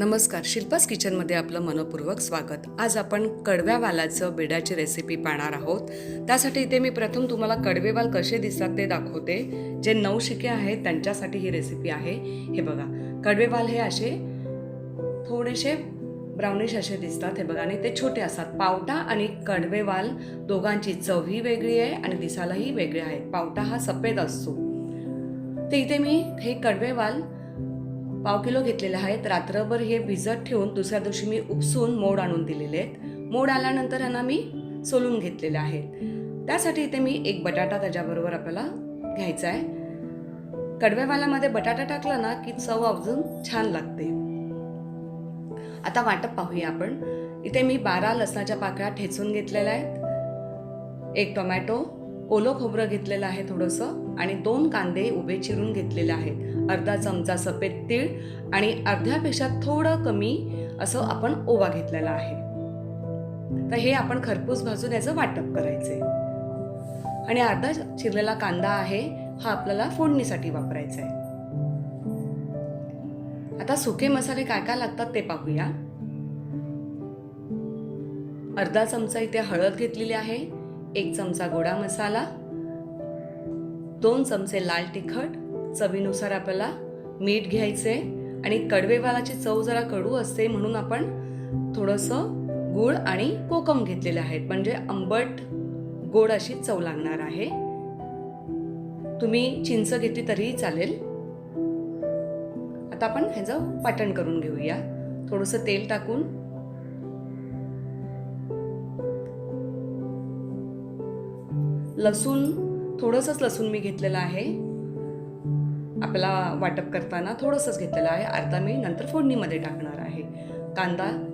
नमस्कार शिल्पास किचनमध्ये आपलं मनपूर्वक स्वागत. आज आपण कडव्या वालाचं बेडाची रेसिपी पाहणार आहोत. त्यासाठी इथे मी प्रथम तुम्हाला कडवे वाल कसे दिसतात ते दाखवते. जे नवशिके आहेत त्यांच्यासाठी ही रेसिपी आहे. हे बघा कडवे वाल हे असे थोडेसे ब्राउनिश असे दिसतात हे बघा. आणि ते छोटे असतात. पावटा आणि कडवे वाल दोघांची चवही वेगळी आहे आणि दिसायलाही वेगळे आहेत. पावटा हा सफेद असतो. ते इथे मी हे कडवे वाल पाव किलो घेतलेले आहेत. रात्रभर हे भिजत ठेवून दुसऱ्या दिवशी मी उपसून मोड आणून दिलेले आहेत. मोड आल्यानंतर ह्यांना मी सोलून घेतलेले आहेत. त्यासाठी इथे मी एक बटाटा त्याच्याबरोबर आपल्याला घ्यायचा आहे. कडव्यावाल्यामध्ये बटाटा टाकला ना की चव अजून छान लागते. आता वाटप पाहूया आपण. इथे मी बारा लसणाच्या पाकळ्या ठेचून घेतलेल्या आहेत. एक टोमॅटो ओलं खोबरं घेतलेलं आहे थोडंसं आणि दोन कांदे उभे चिरून घेतलेले आहेत. अर्धा चमचा सफेद तीळ आणि अर्ध्यापेक्षा थोडं कमी असं आपण ओवा घेतलेला आहे. तर हे आपण खरपूस भाजून याचं वाटप करायचंय. आणि अर्धा चिरलेला कांदा आहे हा आपल्याला फोडणीसाठी वापरायचा आहे आता सुके मसाले काय काय लागतात ते पाहूया. अर्धा चमचा इथे हळद घेतलेली आहे. एक चमचा गोडा मसाला दोन चमचे लाल तिखट चवीनुसार आपल्याला मीठ घ्यायचे आणि कडवेवालाची चव जरा कडू असते म्हणून आपण थोडंसं गूळ आणि कोकम घेतलेले आहेत. म्हणजे आंबट गोड अशी चव लागणार आहे. तुम्ही चिंच घेतली तरीही चालेल. आता आपण ह्याचं पाटण करून घेऊया. थोडंसं तेल टाकून लसूण थोडंसंच लसूण मी घेतलेलं आहे. आपला वाटप करताना थोडंसंच घेतलेलं आहे. अर्धा मी नंतर फोडणीमध्ये टाकणार आहे. कांदा.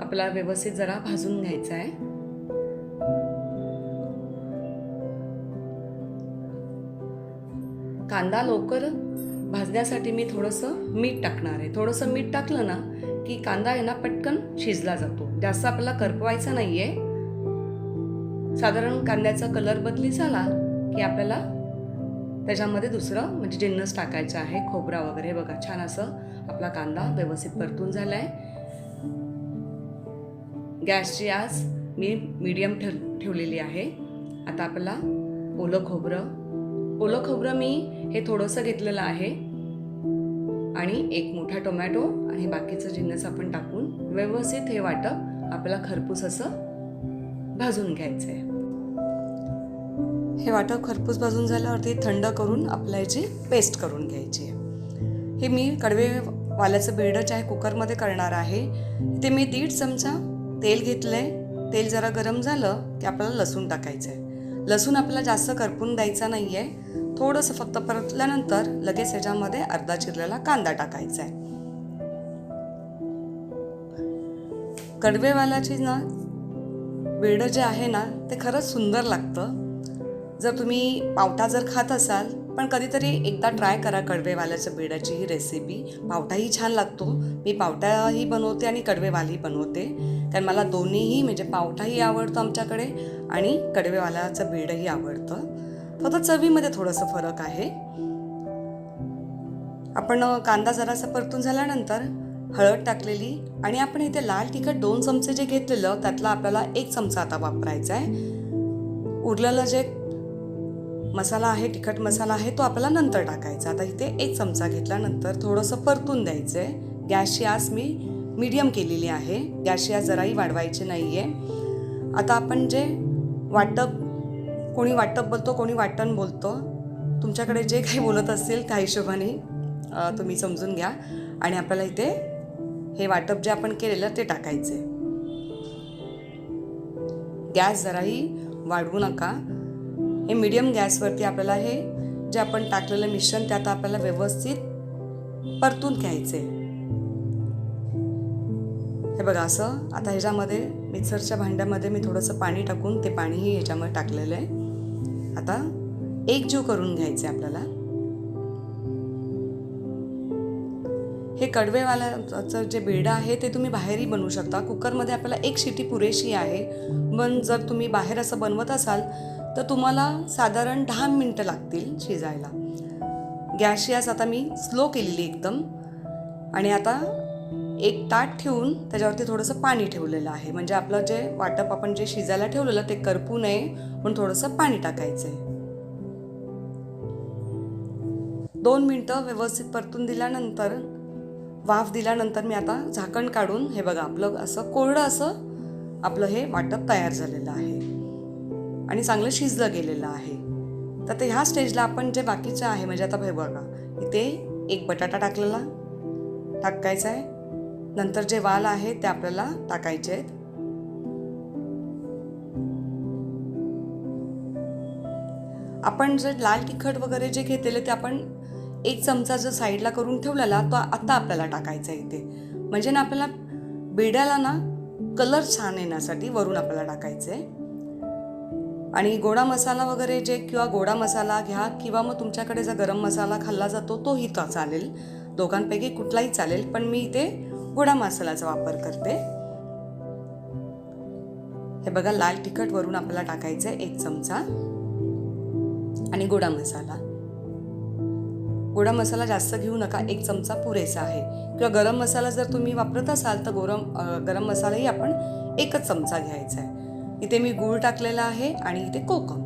आपला व्यवस्थित जरा भाजून घ्यायचा आहे. कांदा लवकर भाजण्यासाठी मी थोडंसं मीठ टाकणार आहे. थोडंसं मीठ टाकलं ना की कांदा आहे ना पटकन शिजला जातो. जास्त आपल्याला करपवायचा नाही आहे साधारण कांद्याचा कलर बदली झाला की आपल्याला त्याच्यामध्ये दुसरं म्हणजे जिन्नस टाकायचं आहे खोबरा वगैरे. बघा छान असं आपला कांदा व्यवस्थित परतून झाला आहे गॅसची आज मी मीडियम ठेव ठेवलेली आहे. आता आपल्याला ओलं खोबरं ओलं खोबरं मी हे थोडंसं घेतलेलं आहे. आणि एक मोठा टोमॅटो आणि बाकीचं जिन्नस आपण टाकून व्यवस्थित हे वाटप आपल्याला खरपूस असं भाजून घ्यायचं. आहे हे वाटप खरपूस भाजून झाल्यावरती थंड करून आपल्या याची पेस्ट करून घ्यायची. आहे हे मी कडवे वाल्याचं बेडच आहे कुकरमध्ये करणार आहे. ते मी दीड चमचा तेल घेतलं आहे तेल जरा गरम झालं की आपल्याला लसूण टाकायचं आहे लसूण आपल्याला जास्त करपून द्यायचा नाही आहे थोडंसं फक्त परतल्यानंतर लगेच याच्यामध्ये अर्धा चिरलेला कांदा टाकायचा आहे कडवेवालाची ना वेडं जे आहे ना ते खरंच सुंदर लागतं. जर तुम्ही पावटा जर खात असाल पण कधीतरी एकदा ट्राय करा कडवेवाल्याच्या बेडाची ही रेसिपी पावटाही छान लागतो. मी पावटाही बनवते आणि कडवेवालही बनवते. कारण मला दोन्हीही म्हणजे पावटाही आवडतो आमच्याकडे आणि कडवेवाल्याचं बेडही आवडतं. फक्त चवीमध्ये थोडंसं फरक आहे. आपण कांदा जरासा परतून झाल्यानंतर हळद टाकलेली आणि आपण इथे लाल तिखट दोन चमचे जे घेतलेलं त्यातला आपल्याला एक चमचा आता वापरायचा आहे. उरलेलं जे मसाला आहे तिखट मसाला आहे तो आपल्याला नंतर टाकायचा. आता इथे एक चमचा घेतल्यानंतर थोडंसं परतून द्यायचं आहे गॅसची आस मी मीडियम केलेली आहे. गॅसची आस जराही वाढवायची नाही आहे आता आपण जे वाटप कोणी वाटप बोलतो कोणी वाटण बोलतो तुमच्याकडे जे काही बोलत असतील त्या हिशोबाने तुम्ही समजून घ्या. आणि आपल्याला इथे हे वाटप जे आपण केलेलं ते टाकायचे गॅस जराही वाढवू नका. हे मीडियम गॅसवरती आपल्याला हे जे आपण टाकलेलं मिश्रण त्यात आता आपल्याला व्यवस्थित परतून घ्यायचे हे बघा असं आता ह्याच्यामध्ये मिक्सरच्या भांड्यामध्ये मी थोडंसं पाणी टाकून ते पाणीही ह्याच्यामध्ये टाकलेलं आहे. आता एक जीव करून घ्यायचे आपल्याला. हे कडवेवाल्याचं जे बेडं आहे ते तुम्ही बाहेरही बनवू शकता. कुकरमध्ये आपल्याला एक शिटी पुरेशी आहे. पण जर तुम्ही बाहेर असं बनवत असाल तर तुम्हाला साधारण दहा मिनटं लागतील शिजायला. गॅसची आज आता मी स्लो केलेली एकदम. आणि आता एक ताट ठेवून त्याच्यावरती थोडंसं पाणी ठेवलेलं आहे. म्हणजे आपलं जे वाटप आपण जे शिजायला ठेवलेलं ते करपू नये म्हणून थोडंसं पाणी टाकायचं आहे दोन मिनटं व्यवस्थित परतून दिल्यानंतर वाफ दिल्यानंतर मी आता झाकण काढून हे बघा आपलं असं कोरडं असं आपलं हे वाटप तयार झालेलं आहे. आणि चांगलं शिजलं गेलेलं आहे. तर ते ह्या स्टेजला आपण जे बाकीचं आहे म्हणजे आता हे बघा इथे एक बटाटा टाकलेला टाकायचा आहे. नंतर जे वाल आहे ते आपल्याला टाकायचे आहेत. आपण जे लाल तिखट वगैरे जे घेतलेले ते आपण एक चमचा जो साईडला करून ठेवलेला तो आता आपल्याला टाकायचा आहे इथे. म्हणजे ना आपल्याला बेड्याला ना कलर छान येण्यासाठी वरून आपल्याला टाकायचं आहे. आणि गोडा मसाला वगैरे जे किंवा गोडा मसाला घ्या किंवा मग तुमच्याकडे जर गरम मसाला खाल्ला जातो तोही तो चालेल. दोघांपैकी कुठलाही चालेल पण मी इथे गोडा मसाल्याचा वापर करते. हे बघा लाल तिखट वरून आपल्याला टाकायचं आहे एक चमचा. आणि गोडा मसाला. गोडा मसाला जास्त घेऊ नका एक चमचा पुरेसा आहे. किंवा गरम मसाला जर तुम्ही वापरत असाल तर गोरम गरम मसालाही आपण एकच चमचा घ्यायचा आहे. इथे मी गूळ टाकलेला आहे आणि इथे कोकम.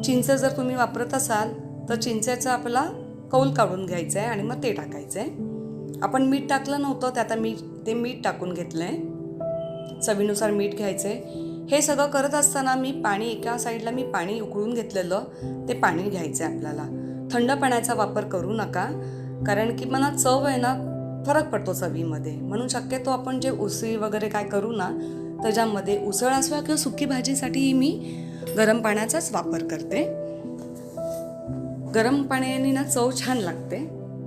चिंच जर तुम्ही वापरत असाल तर चिंचेचा आपला कौल काढून घ्यायचं आहे आणि मग ते टाकायचं आहे. आपण मीठ टाकलं नव्हतं ते आता मी ते मीठ टाकून घेतलं आहे चवीनुसार मीठ घ्यायचं आहे. हे सगळं करत असताना मी पाणी एका साईडला मी पाणी उकळून घेतलेलं ते पाणी घ्यायचं आहे आपल्याला. थंड पाण्याचा वापर करू नका कारण की मला चव आहे ना फरक पडतो चवीमध्ये. म्हणून शक्यतो आपण जे उसळी वगैरे काय करू ना त्याच्यामध्ये उसळ असवा किंवा सुकी भाजीसाठीही मी गरम पाण्याचाच वापर करते. गरम पाण्याने ना चव छान लागते.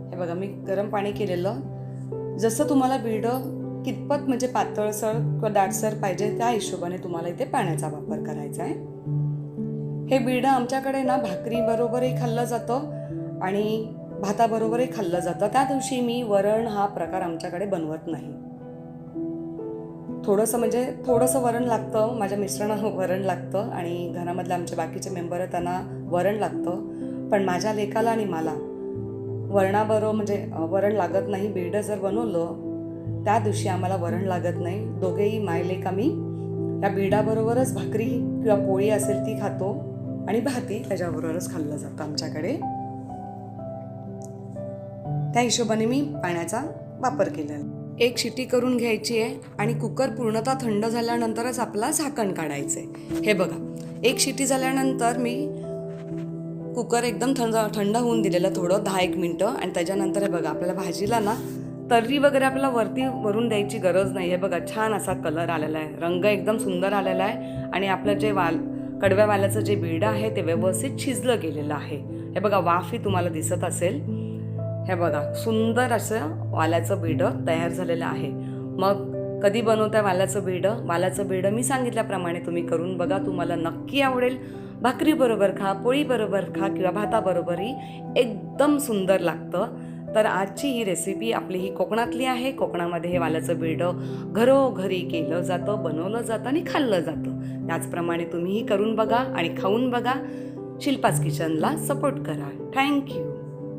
हे बघा मी गरम पाणी केलेलं. जसं तुम्हाला बिडं कितपत म्हणजे पातळसर किंवा दाटसर पाहिजे त्या हिशोबाने तुम्हाला इथे पाण्याचा वापर करायचा आहे. हे बिडं आमच्याकडे ना भाकरी बरोबरही खाल्लं जातं. आणि भाताबरोबरही खाल्लं जातं. त्या दिवशी मी वरण हा प्रकार आमच्याकडे बनवत नाही. थोडंसं म्हणजे थोडंसं वरण लागतं. माझ्या मिस्टरांना वरण लागतं आणि घरामधले आमचे बाकीचे मेंबर आहेत त्यांना वरण लागतं. पण माझ्या लेकाला आणि मला वरणाबरोबर म्हणजे वरण लागत नाही. बेड जर बनवलं त्या दिवशी आम्हाला वरण लागत नाही. दोघेही मायलेक आम्ही या बीडाबरोबरच भाकरी किंवा पोळी असेल ती खातो आणि भाती त्याच्याबरोबरच खाल्लं जातं आमच्याकडे. त्या हिशोबाने मी पाण्याचा वापर केला एक शिटी करून घ्यायची आहे आणि कुकर पूर्णतः थंड झाल्यानंतरच आपला झाकण काढायचं आहे हे बघा एक शिटी झाल्यानंतर मी कुकर एकदम थंड थंड होऊन दिलेलं थोडं दहा एक मिनटं आणि त्याच्यानंतर हे बघा आपल्याला भाजीला ना तर्री वगैरे आपल्याला वरती वरून द्यायची गरज नाही. आहे बघा छान असा कलर आलेला आहे. रंग एकदम सुंदर आलेला आहे आणि आपलं जे वाल कडव्या वाल्याचं जे बिरडं आहे ते व्यवस्थित शिजलं गेलेलं आहे. हे बघा वाफ ही तुम्हाला दिसत असेल. हे बघा सुंदर असं वाल्याचं बिडं तयार झालेलं आहे. मग कधी बनवताय वाल्याचं बिडं? वाल्याचं बिडं मी सांगितल्याप्रमाणे तुम्ही करून बघा तुम्हाला नक्की आवडेल. भाकरी बरोबर खा पोळीबरोबर खा किंवा भाताबरोबरही एकदम सुंदर लागतं. तर आजची ही रेसिपी आपली ही कोकणातली आहे. कोकणामध्ये हे वाल्याचं बिरडं घरोघरी केलं जातं बनवलं जातं आणि खाल्लं जातं. त्याचप्रमाणे तुम्हीही करून बघा आणि खाऊन बघा. शिल्पास किचनला सपोर्ट करा. थँक्यू